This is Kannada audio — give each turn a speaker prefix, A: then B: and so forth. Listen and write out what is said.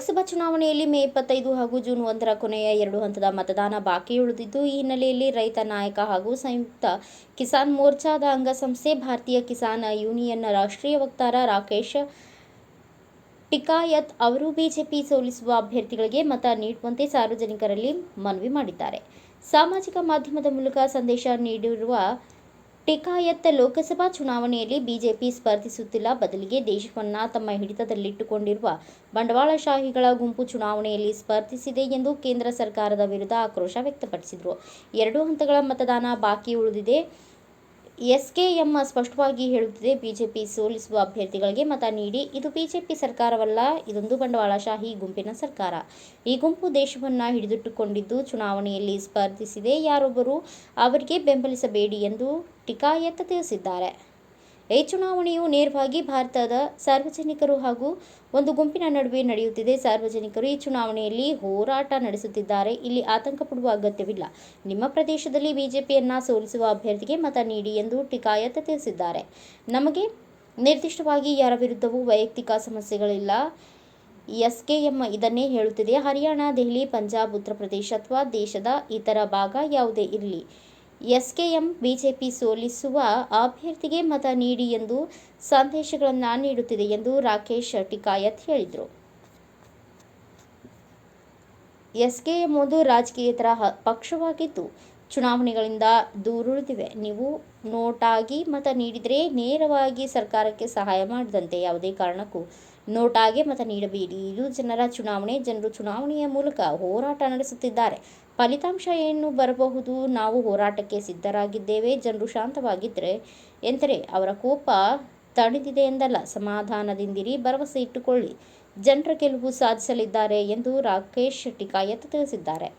A: ಜಿಲ್ಲೆಯಲ್ಲಿ ಮೇ ಇಪ್ಪತ್ತೈದು ಹಾಗೂ ಜೂನ್ ಒಂದರ ಕೊನೆಯ ಎರಡು ಹಂತದ ಮತದಾನ ಬಾಕಿ ಉಳಿದಿದ್ದು, ಈ ಹಿನ್ನೆಲೆಯಲ್ಲಿ ರೈತ ನಾಯಕ ಹಾಗೂ ಸಂಯುಕ್ತ ಕಿಸಾನ್ ಮೋರ್ಚಾದ ಅಂಗಸಂಸ್ಥೆ ಭಾರತೀಯ ಕಿಸಾನ್ ಯೂನಿಯನ್ನ ರಾಷ್ಟ್ರೀಯ ವಕ್ತಾರ ರಾಕೇಶ್ ಟಿಕಾಯತ್ ಅವರು ಬಿಜೆಪಿ ಸೋಲಿಸುವ ಅಭ್ಯರ್ಥಿಗಳಿಗೆ ಮತ ನೀಡುವಂತೆ ಸಾರ್ವಜನಿಕರಲ್ಲಿ ಮನವಿ ಮಾಡಿದ್ದಾರೆ. ಸಾಮಾಜಿಕ ಮಾಧ್ಯಮದ ಮೂಲಕ ಸಂದೇಶ ನೀಡಿರುವ ಟಿಕಾಯತ್ ಲೋಕಸಭಾ ಚುನಾವಣೆಯಲ್ಲಿ ಬಿಜೆಪಿ ಸ್ಪರ್ಧಿಸುತ್ತಿಲ್ಲ. ಬದಲಿಗೆ ದೇಶವನ್ನ ತಮ್ಮ ಹಿಡಿತದಲ್ಲಿಟ್ಟುಕೊಂಡಿರುವ ಬಂಡವಾಳಶಾಹಿಗಳ ಗುಂಪು ಚುನಾವಣೆಯಲ್ಲಿ ಸ್ಪರ್ಧಿಸಿದೆ ಎಂದು ಕೇಂದ್ರ ಸರ್ಕಾರದ ವಿರುದ್ಧ ಆಕ್ರೋಶ ವ್ಯಕ್ತಪಡಿಸಿದರು. ಎರಡು ಹಂತಗಳ ಮತದಾನ ಬಾಕಿ ಉಳಿದಿದೆ. ಎಸ್ಕೆಎಂ ಸ್ಪಷ್ಟವಾಗಿ ಹೇಳುತ್ತಿದೆ, ಬಿಜೆಪಿ ಸೋಲಿಸುವ ಅಭ್ಯರ್ಥಿಗಳಿಗೆ ಮತ ನೀಡಿ, ಇದು ಬಿಜೆಪಿ ಸರ್ಕಾರವಲ್ಲ, ಇದೊಂದು ಬಂಡವಾಳಶಾಹಿ ಗುಂಪಿನ ಸರ್ಕಾರ. ಈ ಗುಂಪು ದೇಶವನ್ನು ಹಿಡಿದಿಟ್ಟುಕೊಂಡಿದ್ದು, ಚುನಾವಣೆಯಲ್ಲಿ ಸ್ಪರ್ಧಿಸಿದೆ ಯಾರೊಬ್ಬರು, ಅವರಿಗೆ ಬೆಂಬಲಿಸಬೇಡಿ ಎಂದು ಟಿಕಾಯತ್ ತಿಳಿಸಿದ್ದಾರೆ. ಈ ಚುನಾವಣೆಯು ನೇರವಾಗಿ ಭಾರತದ ಸಾರ್ವಜನಿಕರು ಹಾಗೂ ಒಂದು ಗುಂಪಿನ ನಡುವೆ ನಡೆಯುತ್ತಿದೆ. ಸಾರ್ವಜನಿಕರು ಈ ಚುನಾವಣೆಯಲ್ಲಿ ಹೋರಾಟ ನಡೆಸುತ್ತಿದ್ದಾರೆ. ಇಲ್ಲಿ ಆತಂಕ ಪಡುವ ಅಗತ್ಯವಿಲ್ಲ. ನಿಮ್ಮ ಪ್ರದೇಶದಲ್ಲಿ ಬಿಜೆಪಿಯನ್ನ ಸೋಲಿಸುವ ಅಭ್ಯರ್ಥಿಗೆ ಮತ ನೀಡಿ ಎಂದು ಟಿಕಾಯತ್ ತಿಳಿಸಿದ್ದಾರೆ. ನಮಗೆ ನಿರ್ದಿಷ್ಟವಾಗಿ ಯಾರ ವಿರುದ್ಧವೂ ವೈಯಕ್ತಿಕ ಸಮಸ್ಯೆಗಳಿಲ್ಲ. ಎಸ್ಕೆಎಂ ಇದನ್ನೇ ಹೇಳುತ್ತಿದೆ. ಹರಿಯಾಣ, ದೆಹಲಿ, ಪಂಜಾಬ್, ಉತ್ತರ ಪ್ರದೇಶ ಅಥವಾ ದೇಶದ ಇತರ ಭಾಗ ಯಾವುದೇ ಇರಲಿ. ಎಸ್ಕೆಎಂ ಬಿಜೆಪಿ ಸೋಲಿಸುವ ಅಭ್ಯರ್ಥಿಗೆ ಮತ ನೀಡಿ ಎಂದು ಸಂದೇಶಗಳನ್ನು ನೀಡುತ್ತಿದೆ ಎಂದು ರಾಕೇಶ್ ಟಿಕಾಯತ್ ಹೇಳಿದರು. ಎಸ್ಕೆಎಂ ಒಂದು ರಾಜಕೀಯೇತರ ಪಕ್ಷವಾಗಿದ್ದು ಚುನಾವಣೆಗಳಿಂದ ದೂರುಳಿದಿವೆ. ನೀವು ನೋಟಾಗಿ ಮತ ನೀಡಿದರೆ ನೇರವಾಗಿ ಸರ್ಕಾರಕ್ಕೆ ಸಹಾಯ ಮಾಡಿದಂತೆ ಯಾವುದೇ ಕಾರಣಕ್ಕೂ. ನೋಟಾಗೆ ಮತ ನೀಡಬೇಡಿ. ಇದು ಜನರ ಚುನಾವಣೆ. ಜನರು ಚುನಾವಣೆಯ ಮೂಲಕ ಹೋರಾಟ ನಡೆಸುತ್ತಿದ್ದಾರೆ. ಫಲಿತಾಂಶ ಏನು ಬರಬಹುದು? ನಾವು ಹೋರಾಟಕ್ಕೆ ಸಿದ್ಧರಾಗಿದ್ದೇವೆ. ಜನರು ಶಾಂತವಾಗಿದ್ದರೆ ಎಂದರೆ ಅವರ ಕೋಪ ತಣಿದಿದೆ ಎಂದಲ್ಲ. ಸಮಾಧಾನದಿಂದಿರಿ, ಭರವಸೆ ಇಟ್ಟುಕೊಳ್ಳಿ. ಜನರ ಗೆಲುವು ಸಾಧಿಸಲಿದ್ದಾರೆ ಎಂದು ರಾಕೇಶ್ ಟಿಕಾಯತ್ ತಿಳಿಸಿದ್ದಾರೆ.